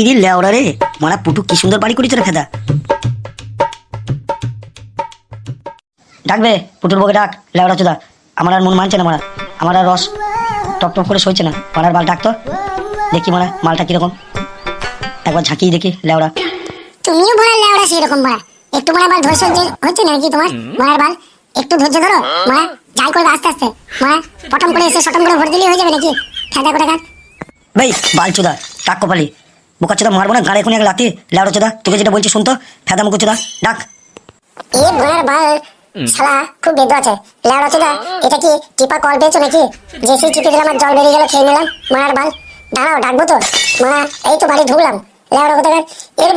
ইরি লেওড়া রে। মারা পুটু কি সুন্দর বাড়ি করেছে রে ফেদা ডাকবে পুটুর বকে ডাক লেওড়া চোদা। আমার আর মন মানছে না মারা আমার আর রস টপ টপ করে সইছে না। মারার বাল ডাকতো দেখি মারা মালটা কীরকম। একবার ঝাঁকিয়ে দেখি লেওড়া। তুমিও বড় লেওড়া সেরকম বড় একটু বড় বাল ধৈর্য হচ্ছে নাকি তোমার? বড়ার বাল একটু ধৈর্য ধরো। মা যাই করবে আস্তে আস্তে। মা পটম করে এসে সটম করে ভোট দিলেই হয়ে যাবে নাকি? ফেদা করে গান ভাই বাল চোদা টাক কপালি। বোকা চোদা মারবো না, গাড়ি এখন এক লাতি লেওড়া চোদা তোকে যেটা বলছি শুনতো ফেদা মুখো চোদা ডাক। এ বড়ার বাল, শালা, খুব বেদ আছে। চোদা এটা কি টিপা কল পেয়েছ নাকি? টিপে দিলাম আর জল বেরিয়ে গেল, খেয়ে নিলাম। মারার বাল, দাঁড়াও, ডাকবো তো। এই তো বাড়ি ঢুকলাম। এর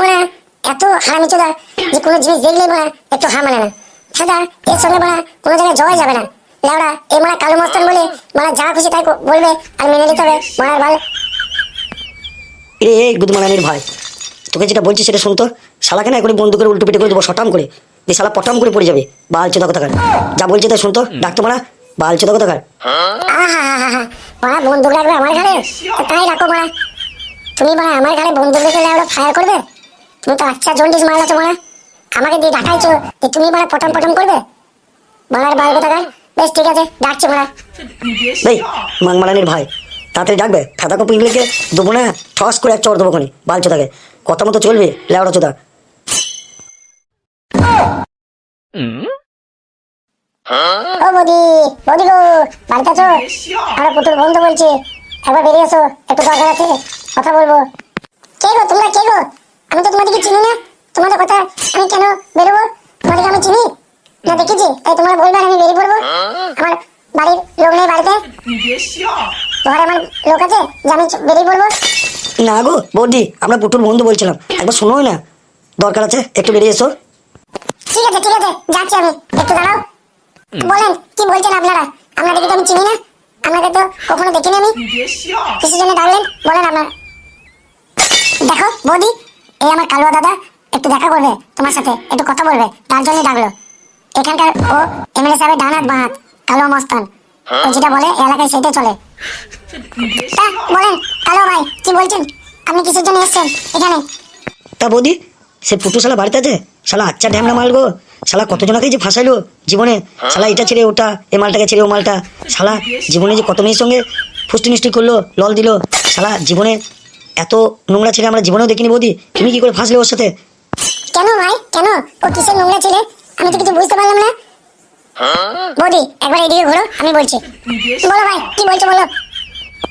এত হারামি চোদা যে কোনো জিনিস দেখলেই মানে একটু মানে না। সাদা এর সঙ্গে কোনো জায়গায় যাওয়াই যাবে না। কালো মস্তান বলে মানে যা খুশি তাই বলবে আর মেনে নিতে হবে। মারার বাল এ এই ভাই। তোকে যেটা বলছি সেটা শুনতো? শালাকে না করে বন্ধু উল্টো পিটে করে দেবো শটাম করে। দিয়ে শালা পটাম করে পড়ে যাবে বাল চোদা কোথাকার যা বলছে তা শুনতো? ডাকতো মারা বাল চোদা কোথাকার মারা বন্দুক লাগবে আমার ঘরে তাই রাখো মারা। তুমি মারা আমার ঘরে বন্দুক রেখে লেওড়া ফায়ার করবে? তুমি তো আচ্ছা জন্ডিস মারলাছো মারা। আমাকে দিয়ে ডাকাইছো যে তুমি মারা পটম পটম করবে? মারার বাল কোথাকার বেশ ঠিক আছে ডাকছি মারা। এই মাংমালানির ভাই তাড়াতাড়ি ডাকবে, ফেদা কপি ইংলিশকে দেবো না, ঠস করে এক চর দেবো খনি, বাল চোদাকে। কথা মতো চলবে, লেওড়া চোদা। ও গো, বাড়িতে আছো? পুতুল বলছি, একবার বেরিয়ে এসো একটু দরকার আছে, কথা বলব। কে গো, তোমরা কে গো? আমি তো তোমাদেরকে চিনি না। তোমাদের কথা আমি কেন বেরোবো? তোমাদেরকে আমি চিনি? না দেখেছি? তাই তোমরা বলবে আমি বেরিয়ে পড়ব? আমার বাড়ির লোক নেই বাড়িতে। ঘরে আমার লোক আছে যে আমি বেরিয়ে পড়ব? না গো বৌদি আমরা পুটুর বন্ধু বলছিলাম। একবার শোনোই না। দরকার আছে একটু বেরিয়ে এসো। ঠিক আছে ঠিক আছে যাচ্ছি আমি। একটু দাঁড়াও। বলেন কি বলছেন আপনারা? আপনাদেরকে তো আমি চিনি না। আপনাকে তো কখনো দেখিনি আমি। কিসের জন্য ডাকলেন বলেন আপনার। দেখো বৌদি এই আমার কালুয়া দাদা একটু দেখা করবে তোমার সাথে একটু কথা বলবে তার জন্য ডাকলো। এখানকার ও এমএলএ সাহেবের ডান হাত বাঁ হাত কালো মস্তান। ও যেটা বলে এলাকায় সেটাই চলে। বলেন কালো ভাই কি বলছেন? আপনি কিসের জন্য এসেছেন এখানে? তা বৌদি সে পুটু শালা বাড়িতে আছে? শালা আচ্ছা ঢ্যামনা মাল গো। শালা কতজনকে যে ফাঁসাইলো জীবনে? শালা এটা ছেড়ে ওটা এ মালটাকে ছেড়ে ও মালটা। শালা জীবনে যে কত মেয়ের সঙ্গে ফুষ্টি মিষ্টি করল লল দিল শালা জীবনে এত নোংরা ছেলে আমরা জীবনেও দেখিনি বৌদি। তুমি কি করে ফাঁসলে ওর সাথে? কেন ভাই? কেন? ও কিসের নোংরা ছেলে? আমি তো কিছু বুঝতে পারলাম না। বৌদি, একবার এদিকে ঘোরো, আমি বলছি। বলো ভাই, কি বলছো বলো?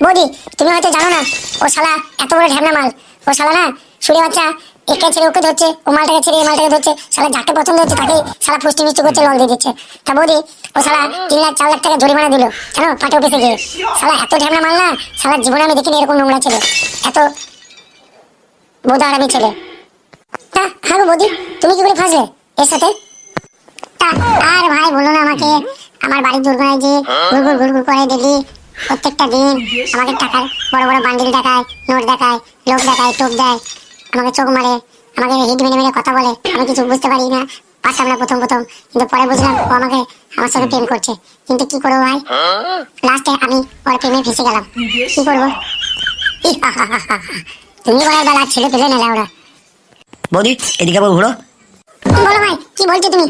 বৌদি, তুমি হয়তো জানো না, ও শালা এত বড় ঢ্যাবনা মাল। ও শালা না, সুরে বাচ্চা, একে ছেড়ে ওকে ধরছে, ও মালটাকে ছেড়ে এই মালটাকে ধরছে, শালা যাকে পছন্দ হচ্ছে তাকে শালা ফুষ্টি মিষ্টি করছে, লল দিয়ে দিচ্ছে। তা বৌদি, ও শালা তিন লাখ, চার লাখ টাকা জরিমানা দিল জানো পাটে অফিসে গিয়ে। শালা এত ঢ্যাবনা মাল না, শালা জীবনে আমি দেখিনি এরকম নোংরা ছেলে। এত বোধা আমি ছেলে। তা হ্যাঁ বৌদি, তুমি কি করে ফাঁসলে? এর সাথে? আর ভাই বলো না আমাকে আমার বাড়ির দুর্গনায় যে ঘুরঘুর ঘুরঘুর করে ডেলি প্রত্যেকটা দিন আমাকে টাকার বড় বড় বান্ডিল দেখায় নোট দেখায় লোক দেখায় টোপ দেয় আমাকে চোখ মারে আমাকে হিট মেরে কথা বলে আমি কিছু বুঝতে পারি না পারতাম না প্রথম প্রথম কিন্তু পরে বুঝলাম ও আমাকে আমার সাথে প্রেম করছে। কিন্তু কি করব ভাই? লাস্টে আমি ওর প্রেমে ফেসে গেলাম। কি করব? তুমি বলার বেলা ছেলে পেলে না ওরা বৌদি এদিকে ঘুরো। বলো ভাই কি বলছো তুমি?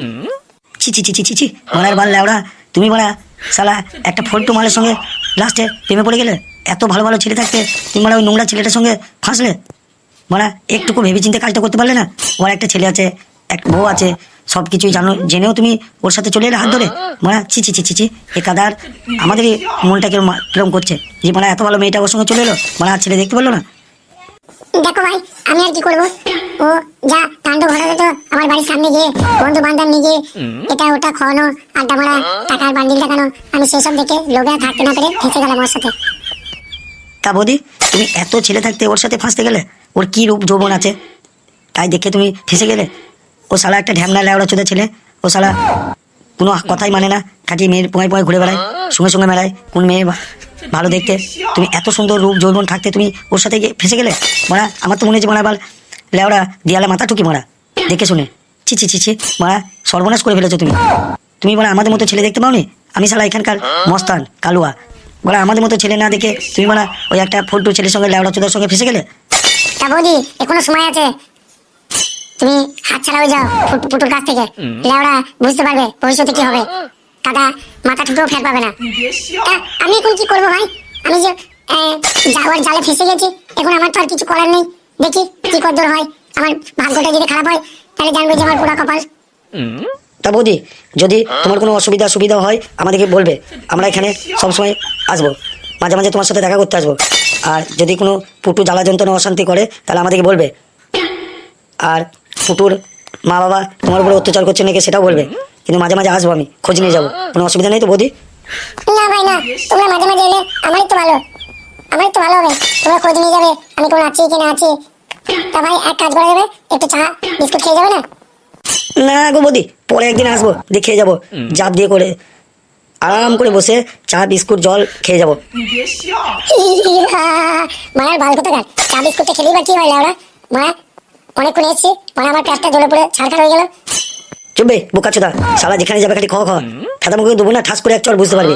ছি ছি ছি ছি ছি ছি। মারার বাল লেওড়া, তুমি মারা। শালা, একটা ফোল্টু মালের সঙ্গে লাস্টে, প্রেমে পড়ে গেলে। এত ভালো ভালো ছেলে থাকতে, তুমি ওই নোংরা ছেলেটার সঙ্গে ফাঁসলে। মারা, একটুকু ভেবে চিন্তে কাজটা করতে পারলে না? ওর একটা ছেলে আছে, এক বউ আছে সব কিছুই জানো। জেনেও তুমি ওর সাথে চলে এলে হাত ধরে। মারা, ছি ছি ছি ছি ছি। এ কাদার, আমাদেরই মনটা কিরম কিরম করছে। যে মারা, এত ভালো মেয়েটা ওর সঙ্গে চলে এলো, মারা আর ছেলে দেখতে পারল না? দেখো ভাই, আমি আর কি করব? ও যা কাণ্ড ঘটাতে তো আমার বাড়ির সামনে গিয়ে বন্ধু বান্ধব নিয়ে গিয়ে এটা ওটা খাওয়ানো আড্ডা মারা টাকার বান্ডিল দেখানো আমি সেসব দেখে থাকতে না পেরে ফেসে গেলাম ওর সাথে। তা বৌদি তুমি এত ছেলে থাকতে ওর সাথে ফাঁসতে গেলে? ওর কি রূপ যৌবন আছে? তাই দেখে তুমি ফেসে গেলে? ও সালা একটা ঢ্যামনা লেওড়া চোদা ছেলে। ও শালা কোনো কথাই মানে না খাটিয়ে মেয়ের পোঁয় পোঁয় ঘুরে বেড়ায় সঙ্গে সঙ্গে মেলায় কোন মেয়ে ভালো দেখতে। তুমি এত সুন্দর রূপ যৌবন থাকতে তুমি ওর সাথে গিয়ে ফেসে গেলে? মারা আমার তো মনে হচ্ছে বাল লেওড়া দেয়ালে মাথা টুকি মারা। দেখে শুনে। ছি ছি ছি ছি, মারা, সর্বনাশ করে ফেলেছো তুমি। তুমি বলে আমাদের মতো ছেলে দেখতে পাওনি? আমি শালা এখানকার মস্তান, কালুয়া। বলে আমাদের মতো ছেলে না দেখে তুমি বলা ওই একটা ফোল্টু ছেলের সঙ্গে, লেওড়া চোদার সঙ্গে ফেসে গেলে? বৌদি, এখনও সময় আছে। তুমি হাত ছাড়া হয়ে যাও পুটুর কাছ থেকে। লেওড়া বুঝতে পারবে ভবিষ্যতে কি হবে। দাদা, মাথা ঠুকেও ফের পাবে না। আমি এখন কি করব ভাই? আমি যে যাওয়ার জালে ফেসে গেছি, এখন আমার তো আর কিছু করার নেই। দেখি। হয়? আমার ভাগ্যটা যদি খারাপ হয় তাহলে জানবে যে আমার পুরা কপাল। তা বৌদি যদি তোমার কোনো অসুবিধা সুবিধা হয় আমাদেরকে বলবে। আমরা এখানে সবসময় আসব। মাঝে মাঝে তোমার সাথে দেখা করতে আসব। আর যদি কোনো পুটু জ্বালা যন্ত্রণা অশান্তি করে তাহলে আমাদেরকে বলবে। আর পুটুর মা বাবা তোমার উপরে অত্যাচার করছে নাকি সেটাও বলবে। কিন্তু মাঝে মাঝে আসব আমি খোঁজ নিয়ে যাব। কোনো অসুবিধা নেই তো বৌদি না ভাই না। তোমরা মাঝে মাঝে এলে আমারই তো ভালো। আমারই তো ভালো হবে। তোমরা খোঁজ নিয়ে যাবে আমি কোন আছি কি না আছি। তা ভাই এক কাজ করা যাবে একটু চা বিস্কুট খেয়ে যাবে না? না গো বৌদি পরে একদিন আসব দিয়ে খেয়ে যাব জাপ দিয়ে করে আরাম করে বসে চা বিস্কুট জল খেয়ে যাব। মায়ের ভালো কথা গান চা বিস্কুটটা খেলেই বা কি হয় লাউরা মা অনেকক্ষণ এসেছি মানে আমার পেটটা জ্বলে পড়ে ছাড়খাড় হয়ে গেল। চুপবে বোকা চোদা সালা যেখানে যাবে খালি খাওয়া খাওয়া খাতা মুখে দেবো না ঠাস করে এক চল বুঝতে পারবি।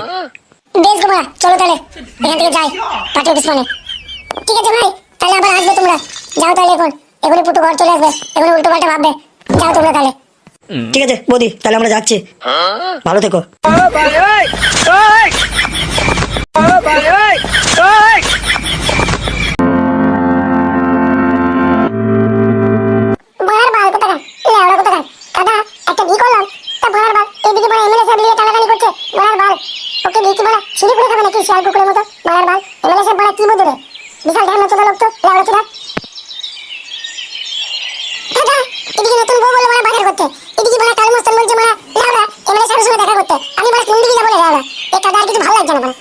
বেশ গো মা চলো তাহলে এখান থেকে যাই অফিস মানে। ঠিক আছে ভাই। তাহলে আবার আসবে তোমরা। যাও তাহলে এখন। এখনই পুটু ঘর চলে আসবে। এখন উল্টো পাল্টা ভাববে। যাও তোমরা তাহলে। ঠিক আছে বৌদি তাহলে আমরা যাচ্ছি। ভালো থেকো। বাল বাল বাল ওকে কি বলা ছিঁড়ে পড়ে খাবে নাকি? শিয়াল কুকুরের মতো। ভাড়ার বাল এমএলএ সাহেব বড় কি মধুরে? বিশাল ধ্যান চোদা লোক তো লেওড়া চোদা। দাদা এদিকে নতুন বউ বলে বড় বাজার করতে এদিকে বড় কাল মস্তান বলছে বড় লেওড়া এমএলএ সাহেবের সঙ্গে দেখা করতে। আমি বড় কোন দিকে যাব রে লেওড়া। এ কাদা আর কিছু ভালো লাগছে না বড়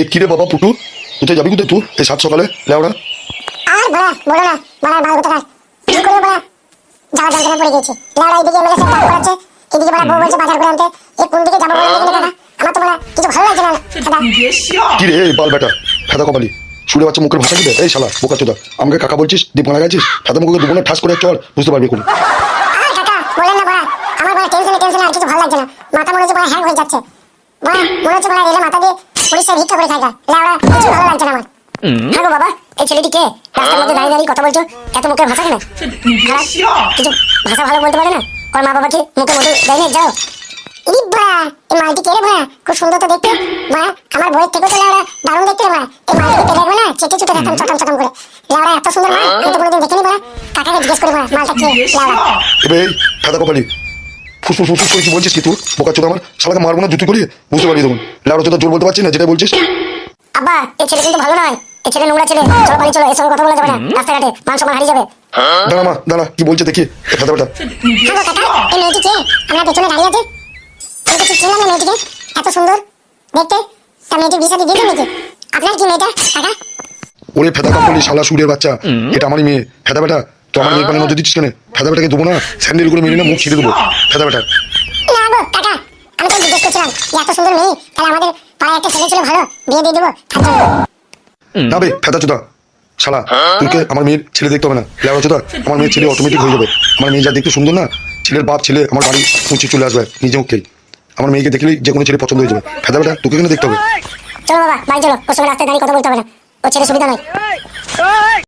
এ কিরে বাবা পুটু? কোথায় যাবি কোথায় তুই? এই সাত সকালে লেওড়া। আর বড়া বলো না বড়ার বাল কোথা কি করে বড়া যাওয়া যন্ত্রণা পড়ে গেছে। লেওড়া এদিকে এমএলএ সাহেব ডাক করাচ্ছে। এদিকে বড়া বউ বলছে বাজার করে আনতে। কোন দিকে যাব বলে আমার তো বড়া কিছু ভালো লাগছে না। দাদা। কিরে এই বাল বেটা ফেদা কপালি। সুরে বাচ্চা মুখের ভাষা দিবে এই শালা বোকা চোদা। আমাকে কাকা বলছিস দীপ মারা গেছিস? ফেদা মুখে দুবনে ঠাস করে চল বুঝতে পারবি এখন আর কাকা বলেন না বড়া। আমার বড়া টেনশনে টেনশনে আর কিছু ভালো লাগছে না। মাথা মনে হচ্ছে বড়া হ্যাং হয়ে যাচ্ছে। বড়া মনে হচ্ছে বড়া রেলে মাথা দিয়ে পুলিশের ভিক্ষা করে থাকা লেওড়া কিছু ভালো লাগছে না আমার। হ্যাঁ বাবা এই ছেলেটি কে? রাস্তার মধ্যে দাঁড়িয়ে দাঁড়িয়ে কথা বলছো? এত মুখের ভাষা কেন? কিছু ভাষা ভালো বলতে পারে না? ওর মা বাবা কি মুখে মধু দেয় যাও। ইরি বড়া এই মালটি কে রে বড়া খুব সুন্দর তো দেখতে। বড়া আমার বইয়ের থেকে তো লেওড়া দারুণ দেখতে রে বড়া এই মালটিকে পেলে দেখবে না চেটে চুটে দেখতাম চটাম চটাম করে। লেওড়া এত সুন্দর মাল? আমি তো কোনোদিন দেখিনি বড়া কাকাকে জিজ্ঞেস করে মালটা কে? এবে কি বলছিস কি তুই? বোকা চোদা আমার। শালাকে মারবো না জুতি করি বুঝতে পারবি তখন। লেওড়া চোদা জোর বলতে পারছিস না? যেটা বলছিস। আব্বা এই ছেলে কিন্তু ভালো নয়। এই ছেলে নোংরা ছেলে। চলো বাড়ি চলো এসব কথা বলা যাবে না। রাস্তাঘাটে মান সম্মান হারিয়ে যাবে। দাঁড়া মা দাঁড়া কি বলছে দেখি। ফেদা বেটা। হ্যাঁ কাকা এই মেয়েটি কে? আমার পেছনে দাঁড়িয়ে আছে? আমি কিছু চিনলাম না মেয়েটিকে। এত সুন্দর। দেখতে। তা বিয়ে নাকি? আপনার কি মেয়েটা? কাকা? ওরে ফেদা কপালি শালা সুরের বাচ্চা। এটা আমারই মেয়ে। ফেদা বেটা তো আমার মেয়ের পানে দিচ্ছিস কেন? ফেদা বেটাকে দেবো না? স্যান্ডেল করে মেরে না মুখ ছিঁড়ে দেবো। ফেদা বেটা। না গো কাকা আমি তো জিজ্ঞেস করছিলাম যে এত সুন্দর মেয়ে তাহলে আমাদের পাড়ায় একটা ছেলে ছিল ভালো বিয়ে দিয়ে দেবো না বে ফেদা চোদা। শালা তুইকে আমার মেয়ের ছেলে দেখতে হবে না। চোদা আমার মেয়ের ছেলে অটোমেটিক হয়ে যাবে। আমার মেয়ে যা দেখতে সুন্দর না ছেলের বাপ ছেলে আমার বাড়ি পৌঁছে চলে আসবে নিজে মুখেই। আমার মেয়েকে দেখলে যে কোনো ছেলে পছন্দ হয়ে যাবে। ফেদা বেটা তোকে কেন দেখতে হবে? চলো বাবা বাড়ি চলো। ওর সঙ্গে রাস্তায় দাঁড়িয়ে কথা বলতে হবে না। ও ছেলে সুবিধা নয়।